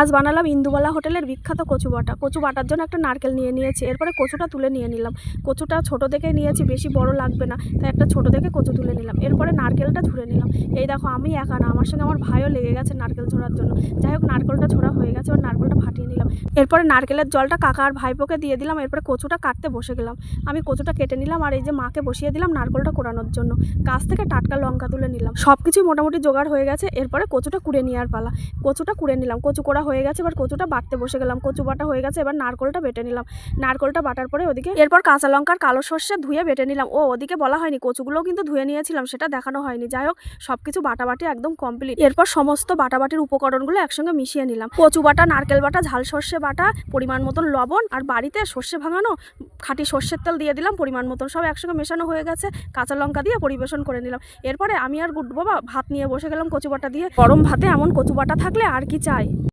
আজ বানালাম ইন্দুবালা হোটেলের বিখ্যাত কচু বাটা। কচু বাটার জন্য একটা নারকেল নিয়ে নিয়েছি, এরপরে কচুটা তুলে নিয়ে নিলাম। কচুটা ছোট দেখে নিয়েছি, বেশি বড় লাগবে না, তাই একটা ছোট দেখে কচু তুলে নিলাম। এরপরে নারকেলটা ঝুড়ে নিলাম। এই দেখো, আমি একা না, আমার সঙ্গে আমার ভাইও লেগে গেছে নারকেল ছোড়ার জন্য। যাই হোক, নারকেলটা ছোড়া হয়ে গেছে, এবার নারকেলটা ফাটিয়ে নিলাম। এরপরে নারকেলের জলটা কাকা আর ভাইপোকে দিয়ে দিলাম, এরপরে কচুটা কাটতে বসে গেলাম। আমি কচুটা কেটে নিলাম আর এই যে মাকে বসিয়ে দিলাম নারকেলটা কোরানোর জন্য। গাছ থেকে টাটকা লঙ্কা তুলে নিলাম। সব কিছুই মোটামুটি জোগাড় হয়ে গেছে, এরপরে কচুটা কুড়ে নেওয়ার পালা। কচুটা কুড়ে নিলাম, কচু কোড়া হয়ে গেছে, এবার কচুটা বাটতে বসে গেলাম। কচু বাটা হয়ে গেছে, এবার নারকলটা বেটে নিলাম। নারকলটা বাটার পরে ওদিকে এরপর কাঁচা লঙ্কার কালো সর্ষে ধুয়ে বেটে নিলাম। ও, ওদিকে বলা হয়নি, কচুগুলোও কিন্তু ধুয়ে নিয়েছিলাম, সেটা দেখানো হয়নি। যাই হোক সব কিছু বাটাবাটি একদম কমপ্লিট এরপর সমস্ত বাটাবাটির উপকরণগুলো একসঙ্গে মিশিয়ে নিলাম। কচু বাটা, নারকেল বাটা, ঝাল সর্ষে বাটা, পরিমাণ মতন লবণ আর বাড়িতে সর্ষে ভাঙানো খাঁটি সর্ষের তেল দিয়ে দিলাম, পরিমাণ মতন সব একসঙ্গে মেশানো হয়ে গেছে। কাঁচা লঙ্কা দিয়ে পরিবেশন করে নিলাম। এরপরে আমি আর গুড বাবা ভাত নিয়ে বসে গেলাম কচু বাটা দিয়ে। গরম ভাতে এমন কচু বাটা থাকলে আর কি চাই?